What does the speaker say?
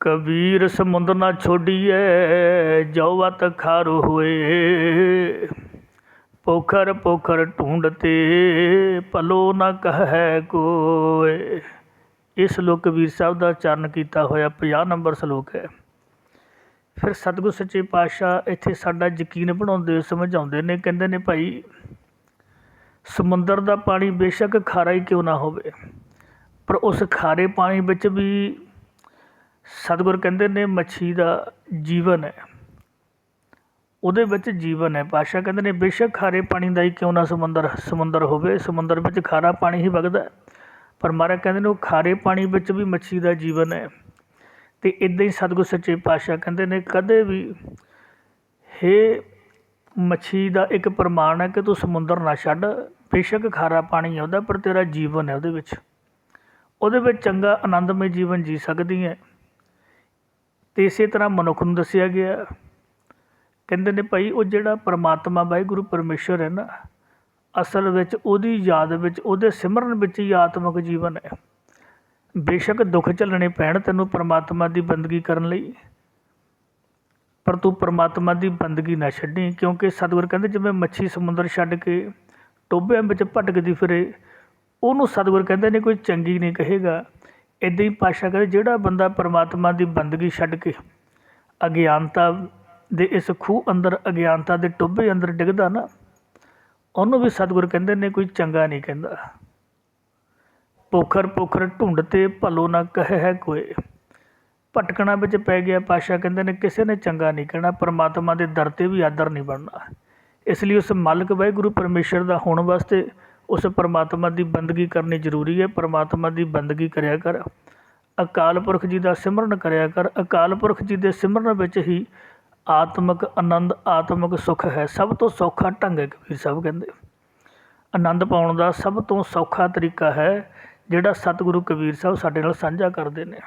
ਕਬੀਰ ਸਮੁੰਦਰ ਨਾ ਛੋਡੀਐ, ਜੋ ਵਤ ਖਾਰ ਹੋਏ। ਪੋਖਰ ਪੋਖਰ ਢੂੰਡਤੇ ਭਲੋ ਨ ਕਹੈ ਕੋਏ। ਇਹ ਸ਼ਲੋਕ ਕਬੀਰ ਸਾਹਿਬ ਦਾ ਚਰਨ ਕੀਤਾ ਹੋਇਆ 50 ਨੰਬਰ ਸ਼ਲੋਕ ਹੈ। ਫਿਰ ਸਤਿਗੁਰ ਸੱਚੇ ਪਾਤਸ਼ਾਹ ਇੱਥੇ ਸਾਡਾ ਯਕੀਨ ਬਣਾਉਂਦੇ ਹੋਏ ਸਮਝਾਉਂਦੇ ਨੇ, ਕਹਿੰਦੇ ਨੇ ਭਾਈ, ਸਮੁੰਦਰ ਦਾ ਪਾਣੀ ਬੇਸ਼ੱਕ ਖਾਰਾ ਹੀ ਕਿਉਂ ਨਾ ਹੋਵੇ? ਪਰ ਉਸ ਖਾਰੇ ਪਾਣੀ ਵਿੱਚ ਵੀ ਸਤਿਗੁਰ ਕਹਿੰਦੇ ਨੇ ਮੱਛੀ ਦਾ ਜੀਵਨ ਹੈ। ਉਹਦੇ ਵਿੱਚ ਜੀਵਨ ਹੈ। ਪਾਸ਼ਾ ਕਹਿੰਦੇ ਨੇ, ਬੇਸ਼ੱਕ ਖਾਰੇ ਪਾਣੀ ਦਾ ਹੀ ਕਿਉਂ ਨਾ ਸਮੁੰਦਰ ਸਮੁੰਦਰ ਹੋਵੇ। ਸਮੁੰਦਰ ਵਿੱਚ ਖਾਰਾ ਪਾਣੀ ਹੀ ਵਗਦਾ ਪਰ ਮਹਾਰਾਜ ਕਹਿੰਦੇ ਨੇ, ਉਹ ਖਾਰੇ ਪਾਣੀ ਵਿੱਚ ਵੀ ਮੱਛੀ ਦਾ ਜੀਵਨ ਹੈ। ਤੇ ਇਦਾਂ ਹੀ ਸਤਿਗੁਰ ਸੱਚੇ ਪਾਤਸ਼ਾਹ ਕਹਿੰਦੇ ਨੇ, ਕਦੇ ਵੀ ਹੇ ਮੱਛੀ ਦਾ ਇੱਕ ਪ੍ਰਮਾਣ ਹੈ ਕਿ ਤੂੰ ਸਮੁੰਦਰ ਨਾ ਛੱਡ। ਬੇਸ਼ੱਕ ਖਾਰਾ ਪਾਣੀ ਹੈ ਉਹਦਾ, ਪਰ ਤੇਰਾ ਜੀਵਨ ਹੈ ਉਹਦੇ ਵਿੱਚ। ਉਹਦੇ ਵਿੱਚ ਚੰਗਾ, ਆਨੰਦਮਈ ਜੀਵਨ ਜੀ ਸਕਦੀ ਹੈ। ਅਤੇ ਇਸੇ ਤਰ੍ਹਾਂ ਮਨੁੱਖ ਨੂੰ ਦੱਸਿਆ ਗਿਆ। ਕਹਿੰਦੇ ਨੇ ਭਾਈ, ਉਹ ਜਿਹੜਾ ਪਰਮਾਤਮਾ ਵਾਹਿਗੁਰੂ ਪਰਮੇਸ਼ਰ ਹੈ ਨਾ, ਅਸਲ ਵਿੱਚ ਉਹਦੀ ਯਾਦ ਵਿੱਚ, ਉਹਦੇ ਸਿਮਰਨ ਵਿੱਚ ਹੀ ਆਤਮਿਕ ਜੀਵਨ ਹੈ। ਬੇਸ਼ੱਕ ਦੁੱਖ ਝੱਲਣੇ ਪੈਣ ਤੈਨੂੰ ਪਰਮਾਤਮਾ ਦੀ ਬੰਦਗੀ ਕਰਨ ਲਈ, ਪਰ ਤੂੰ ਪਰਮਾਤਮਾ ਦੀ ਬੰਦਗੀ ਨਾ ਛੱਡੀ, ਕਿਉਂਕਿ ਸਤਿਗੁਰ ਕਹਿੰਦੇ ਜਿਵੇਂ ਮੱਛੀ ਸਮੁੰਦਰ ਛੱਡ ਕੇ ਟੋਭਿਆਂ ਵਿੱਚ ਭਟਕਦੀ ਫਿਰੇ, ਉਹਨੂੰ ਸਤਿਗੁਰ ਕਹਿੰਦੇ ਨੇ ਕੋਈ ਚੰਗੀ ਨਹੀਂ ਕਹੇਗਾ। ਇੱਦਾਂ ਹੀ ਪਾਤਸ਼ਾਹ ਕਹਿੰਦੇ ਜਿਹੜਾ ਬੰਦਾ ਪਰਮਾਤਮਾ ਦੀ ਬੰਦਗੀ ਛੱਡ ਕੇ ਅਗਿਆਨਤਾ ਦੇ ਇਸ ਖੂਹ ਅੰਦਰ, ਅਗਿਆਨਤਾ ਦੇ ਟੋਭੇ ਅੰਦਰ ਡਿੱਗਦਾ ਨਾ, ਉਹਨੂੰ ਵੀ ਸਤਿਗੁਰ ਕਹਿੰਦੇ ਨੇ ਕੋਈ ਚੰਗਾ ਨਹੀਂ ਕਹਿੰਦਾ। ਪੋਖਰ ਪੋਖਰ ਢੂੰਡਤੇ ਭਲੋ ਨਾ ਕਹੇ ਹੈ ਕੋਈ ਭਟਕਣਾ ਵਿੱਚ ਪੈ ਗਿਆ ਪਾਸ਼ਾ ਕਹਿੰਦੇ ਨੇ, ਕਿਸੇ ਨੇ ਚੰਗਾ ਨਹੀਂ ਕਹਿਣਾ, ਪਰਮਾਤਮਾ ਦੇ ਦਰ ਤੇ ਵੀ ਆਦਰ ਨਹੀਂ ਬਣਨਾ। ਇਸ ਲਈ ਉਸ ਮਾਲਕ ਵਾਹਿਗੁਰੂ ਪਰਮੇਸ਼ਰ ਦਾ ਹੋਣ ਵਾਸਤੇ ਉਸ ਪਰਮਾਤਮਾ ਦੀ ਬੰਦਗੀ ਕਰਨੀ ਜ਼ਰੂਰੀ ਹੈ। ਪਰਮਾਤਮਾ ਦੀ ਬੰਦਗੀ ਕਰਿਆ ਕਰ। ਅਕਾਲ ਪੁਰਖ ਜੀ ਦਾ ਸਿਮਰਨ ਕਰਿਆ ਕਰ। ਅਕਾਲ ਪੁਰਖ ਜੀ ਦੇ ਸਿਮਰਨ ਵਿੱਚ ਹੀ ਆਤਮਿਕ ਆਨੰਦ, ਆਤਮਿਕ ਸੁੱਖ ਹੈ। ਸਭ ਤੋਂ ਸੌਖਾ ਢੰਗ ਹੈ ਕਬੀਰ ਸਾਹਿਬ ਕਹਿੰਦੇ। ਆਨੰਦ ਪਾਉਣ ਦਾ ਸਭ ਤੋਂ ਸੌਖਾ ਤਰੀਕਾ ਹੈ, ਜਿਹੜਾ ਸਤਿਗੁਰੂ ਕਬੀਰ ਸਾਹਿਬ ਸਾਡੇ ਨਾਲ ਸਾਂਝਾ ਕਰਦੇ ਨੇ।